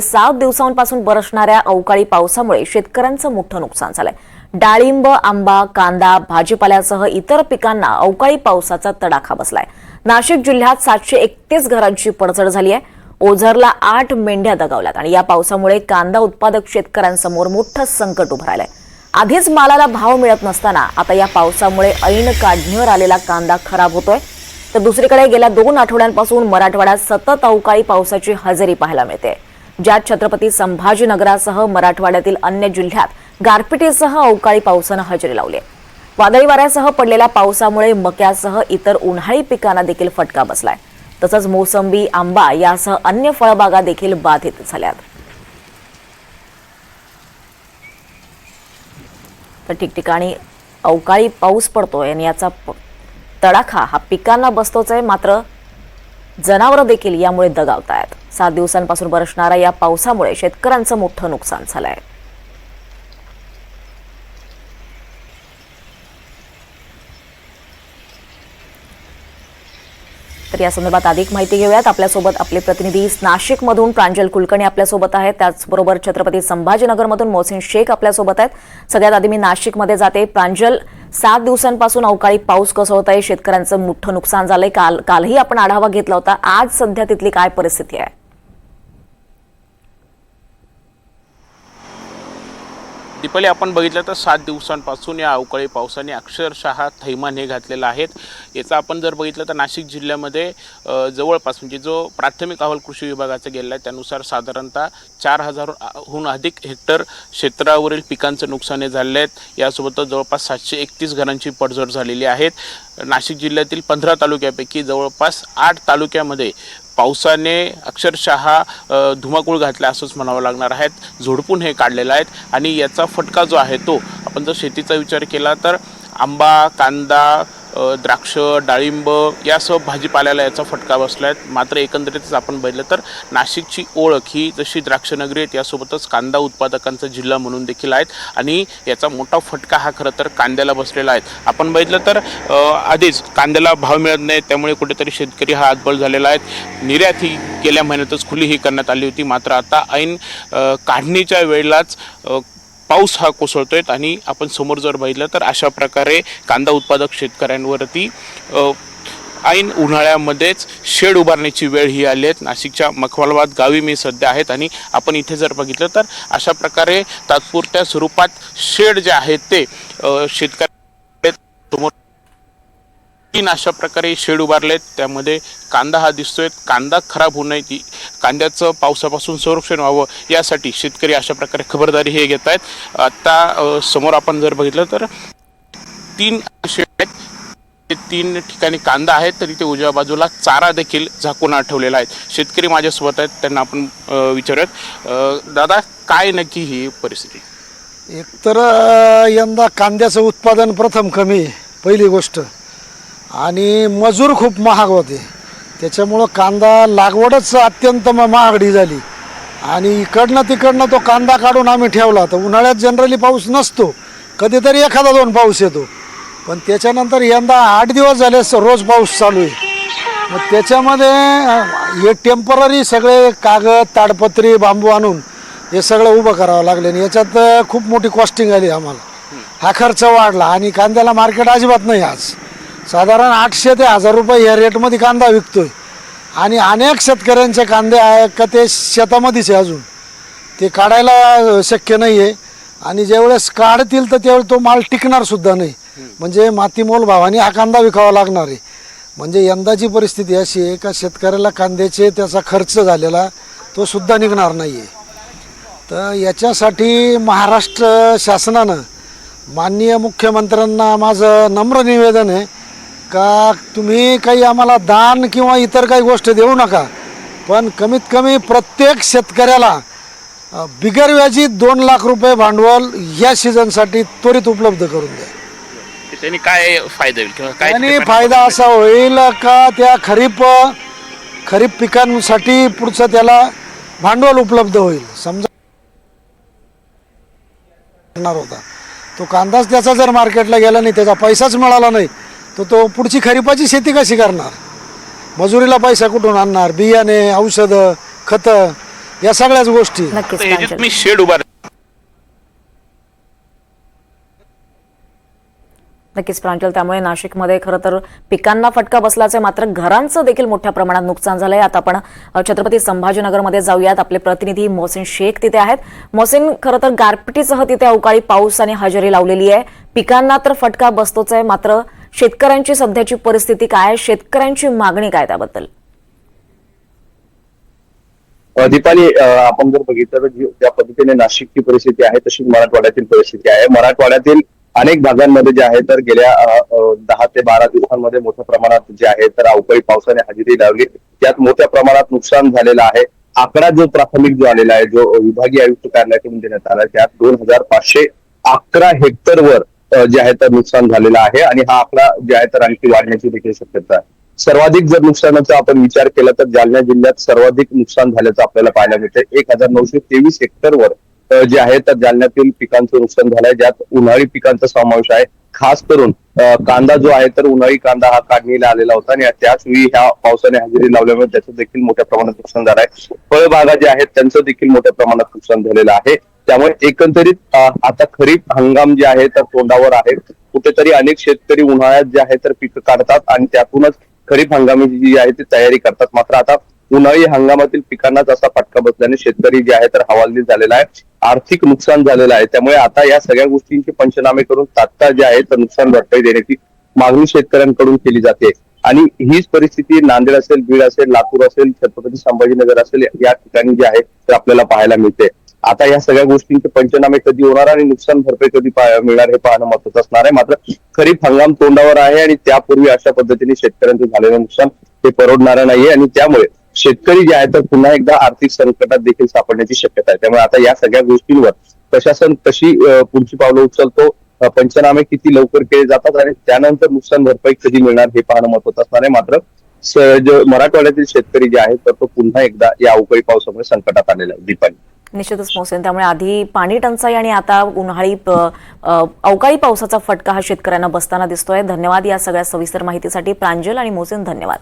सात दिवसांपासून बरसणाऱ्या अवकाळी पावसामुळे शेतकऱ्यांचं मोठं नुकसान झालंय. डाळिंब आंबा कांदा भाजीपाल्यासह इतर पिकांना अवकाळी पावसाचा तडाखा बसलाय. नाशिक जिल्ह्यात सातशे एकतीस घरांची पडझड झाली आहे. ओझरला आठ मेंढ्या दगावल्यात आणि या पावसामुळे कांदा उत्पादक शेतकऱ्यांसमोर मोठं संकट उभं राहिलंय. आधीच मालाला भाव मिळत नसताना आता या पावसामुळे ऐन काढणीवर आलेला कांदा खराब होतोय. तर दुसरीकडे गेल्या दोन आठवड्यांपासून मराठवाड्यात सतत अवकाळी पावसाची हजेरी पाहायला मिळते. ज्यात छत्रपती संभाजीनगरासह मराठवाड्यातील अन्य जिल्ह्यात गारपिटीसह अवकाळी पावसानं हजेरी लावली. वादळी वाऱ्यासह पडलेल्या पावसामुळे मक्यासह इतर उन्हाळी पिकांना देखील फटका बसलाय. तसंच मोसंबी आंबा यासह अन्य फळबागा देखील बाधित झाल्यात. तर ठिकठिकाणी अवकाळी पाऊस पडतोय आणि याचा तडाखा हा पिकांना बसतोच आहे. मात्र जनावरं देखील यामुळे दगावतायत. सात दिवसांपासून बरसणाऱ्या या पावसामुळे शेतकऱ्यांचं मोठं नुकसान झालंय. तर या संदर्भात अधिक माहिती घेऊयात. आपल्यासोबत आपले प्रतिनिधी नाशिकमधून प्रांजल कुलकर्णी आपल्यासोबत आहेत. त्याचबरोबर छत्रपती संभाजीनगरमधून मोहसिन शेख आपल्यासोबत आहेत. सगळ्यात आधी मी नाशिकमध्ये जाते. प्रांजल सात दिवसांपासून अवकाळी पाऊस कोसळत आहे शेतकऱ्यांचं मोठं नुकसान झालंय. काल कालही आपण आढावा घेतला होता. आज सध्या तिथली काय परिस्थिती आहे? दीपाली आपण बघितलं तर सात दिवसांपासून या अवकाळी पावसाने अक्षरशः थैमान हे घातलेलं आहेत. याचा आपण जर बघितलं तर नाशिक जिल्ह्यामध्ये जवळपास म्हणजे जो प्राथमिक अहवाल कृषी विभागाचा गेलेला आहे त्यानुसार साधारणतः चार हजारहून अधिक हेक्टर क्षेत्रावरील पिकांचं नुकसान हे झालेलं आहेत यासोबतच जवळपास सातशे एकतीस घरांची पडझड झालेली आहेत. नाशिक जिल्ह्यातील पंधरा तालुक्यापैकी जवळपास आठ तालुक्यामध्ये पावसाने अक्षरशः धुमाकूळ घातला असंच म्हणावं लागणार आहेत. झोडपून हे काढलेलं आहेत आणि याचा फटका जो आहे तो आपण जर शेतीचा विचार केला तर आंबा कांदा द्राक्ष डाळिंब यासह भाजीपाल्याला याचा फटका बसला आहे मात्र एकंदरीतच आपण बघितलं तर नाशिकची ओळख ही जशी द्राक्षनगरी आहेत यासोबतच कांदा उत्पादकांचा जिल्हा म्हणून देखील आहेत आणि याचा मोठा फटका हा खरं तर कांद्याला बसलेला आहे. आपण बघितलं तर आधीच कांद्याला भाव मिळत नाही त्यामुळे कुठेतरी शेतकरी हा हातबळ झालेला आहे. निर्यात ही गेल्या महिन्यातच खुली ही करण्यात आली होती. मात्र आता ऐन काढणीच्या वेळेलाच पाऊस हा कोसळतोय आणि आपण समोर जर बघितलं तर अशा प्रकारे कांदा उत्पादक शेतकऱ्यांवरती ऐन उन्हाळ्यामध्येच शेड उभारण्याची वेळ ही आली आहे. नाशिकच्या मखवालबाद गावी मी सध्या आहेत आणि आपण इथे जर बघितलं तर अशा प्रकारे तात्पुरत्या स्वरूपात शेड जे आहेत ते शेतकऱ्या समोर तीन अशा प्रकारे शेड उभारलेत. त्यामध्ये कांदा हा दिसतोय. कांदा खराब होऊ नये ती कांद्याचं पावसापासून संरक्षण व्हावं यासाठी शेतकरी अशा प्रकारे खबरदारी हे घेत आहेत. आता समोर आपण जर बघितलं तर तीन शेड आहेत. ते तीन ठिकाणी कांदा आहे तर इथे उजव्या बाजूला चारा देखील झाकून आठवलेला आहे. शेतकरी माझ्यासोबत आहेत त्यांना आपण विचारूयात. दादा काय नक्की ही परिस्थिती? एकतर यंदा कांद्याचं उत्पादन प्रथम कमी आहे पहिली गोष्ट. आणि मजूर खूप महाग होते. त्याच्यामुळं कांदा लागवडच अत्यंत म- महागडी झाली. आणि इकडनं तिकडनं तो कांदा काढून आम्ही ठेवला. तर उन्हाळ्यात जनरली पाऊस नसतो. कधीतरी एखादा दोन पाऊस येतो. पण त्याच्यानंतर यंदा आठ दिवस झाले रोज पाऊस चालू आहे. मग त्याच्यामध्ये हे टेंपररी सगळे कागद ताडपत्री बांबू आणून हे सगळं उभं करावं लागलं. आणि याच्यात खूप मोठी कॉस्टिंग आली आम्हाला. हा खर्च वाढला. आणि कांद्याला मार्केट अजिबात नाही आज. साधारण आठशे ते हजार रुपये या रेटमध्ये कांदा विकतोय. आणि अनेक शेतकऱ्यांचे कांदे आहे का ते शेतामध्येच आहे अजून. ते काढायला शक्य नाही आहे आणि ज्यावेळेस काढतील तर त्यावेळेस तो माल टिकणारसुद्धा नाही. म्हणजे मातीमोल भावाने हा कांदा विकावा लागणार आहे. म्हणजे यंदाची परिस्थिती अशी आहे का शेतकऱ्याला कांद्याचे त्याचा खर्च झालेला तो सुद्धा निघणार नाही आहे तर याच्यासाठी महाराष्ट्र शासनानं माननीय मुख्यमंत्र्यांना माझं नम्र निवेदन आहे. का तुम्ही काही आम्हाला दान किंवा इतर काही गोष्ट देऊ नका पण कमीत कमी प्रत्येक शेतकऱ्याला बिगर व्याजी दोन लाख रुपये भांडवल या सीझनसाठी त्वरित उपलब्ध करून द्या. त्यांनी काय फायदा होईल किंवा काय आणि फायदा असा होईल का त्या खरीप खरीप पिकांसाठी पुढचं त्याला भांडवल उपलब्ध होईल? समजा करणार होता. तो कांदाच त्याचा जर मार्केटला गेला नाही त्याचा पैसाच मिळाला नाही तर तो पुढची खरीपाची शेती कशी करणार? मजुरीला पैसा कुठून आणणार? बियाणे औषधं खतं या सगळ्याच गोष्टी. नक्कीच शेड उभार नक्कीच प्रांजल त्यामुळे नाशिकमध्ये खरं तर पिकांना फटका बसल्याचे मात्र घरांचं देखील मोठ्या प्रमाणात नुकसान झालंय. आता आपण अ, छत्रपती संभाजीनगरमध्ये जाऊयात. आपले प्रतिनिधी मोहसिन शेख तिथे आहेत. मोहसिन खरं तर गारपिटीसह तिथे अवकाळी पावसाने हजेरी लावलेली आहे. पिकांना तर फटका बसतोच आहे. मात्र शेतकऱ्यांची सध्याची परिस्थिती काय आहे? शेतकऱ्यांची मागणी काय त्याबद्दल? दीपाली आपण जर बघितलं तर ज्या पद्धतीने नाशिकची परिस्थिती आहे तशीच मराठवाड्यातील परिस्थिती आहे. मराठवाड्यातील अनेक भागांमध्ये जे आहे तर गेल्या दहा ते बारा दिवसांमध्ये मोठ्या प्रमाणात जे आहे तर अवकाळी पावसाने हजेरी लावली. त्यात मोठ्या प्रमाणात नुकसान झालेलं आहे. आकडा जो प्राथमिक जो आलेला आहे जो विभागीय आयुक्त कार्यालयाकडून देण्यात आला त्यात दोन हजार पाचशे अकरा हेक्टरवर जे आहे तर नुकसान झालेलं आहे आणि हा आकडा जे आहे तर आणखी वाढण्याची देखील शक्यता आहे. सर्वाधिक जर नुकसानाचा आपण विचार केला तर जालना जिल्ह्यात सर्वाधिक नुकसान झाल्याचं आपल्याला पाहायला मिळतं एक हजार नऊशे तेवीस हेक्टरवर जे आहे तर जालन्यातील पिकांचं नुकसान झालंय ज्यात उन्हाळी पिकांचा समावेश आहे. खास करून कांदा जो आहे तर उन्हाळी कांदा हा काढणीला आलेला होता आणि त्याच वेळी ह्या पावसाने हजेरी लावल्यामुळे त्याचं देखील मोठ्या प्रमाणात नुकसान झालं आहे फळबागा ज्या आहेत त्यांचं देखील मोठ्या प्रमाणात नुकसान झालेलं आहे. त्यामुळे एकंदरीत आता खरीप हंगाम जे आहे तर तोंडावर आहे. कुठेतरी अनेक शेतकरी उन्हाळ्यात जे आहे तर पिकं काढतात आणि त्यातूनच खरीप हंगामाची जी आहे ती तयारी करतात. मात्र आता उन्हाळी हंगामातील पिकांनाच असा फटका बसल्याने शेतकरी जे आहे तर हवालदिल झालेला आहे. आर्थिक नुकसान झालेलं आहे. त्यामुळे आता या सगळ्या गोष्टींचे पंचनामे करून तात्काळ जे आहे तर नुकसान भरपाई देण्याची मागणी शेतकऱ्यांकडून केली जाते. आणि हीच परिस्थिती नांदेड असेल बीड असेल लातूर असेल छत्रपती संभाजीनगर असेल या ठिकाणी जे आहे ते आपल्याला पाहायला मिळते. आता या सगळ्या गोष्टींचे पंचनामे कधी होणार आणि नुकसान भरपाई कधी मिळणार हे पाहणं महत्वाचं असणार आहे. मात्र खरीप हंगाम तोंडावर आहे आणि त्यापूर्वी अशा पद्धतीने शेतकऱ्यांचं झालेलं नुकसान हे परवडणारं नाहीये आणि त्यामुळे शेतकरी जे आहे तर पुन्हा एकदा आर्थिक संकटात देखील सापडण्याची शक्यता आहे. त्यामुळे आता या सगळ्या गोष्टींवर प्रशासन कशी पुढची पावलं उचलतो पंचनामे किती लवकर केले जातात आणि त्यानंतर नुकसान भरपाई कधी मिळणार हे पाहणं महत्वाचं असणार आहे. मात्र मराठवाड्यातील शेतकरी जे आहेत तर तो पुन्हा एकदा या अवकाळी पावसामुळे संकटात आलेला आहे. दीपाली. निश्चितच मोहसेन त्यामुळे आधी पाणी टंचाई आणि आता उन्हाळी प- अवकाळी पावसाचा फटका हा शेतकऱ्यांना बसताना दिसतोय. धन्यवाद या सगळ्या सविस्तर माहितीसाठी. प्रांजल आणि मोहसेन धन्यवाद.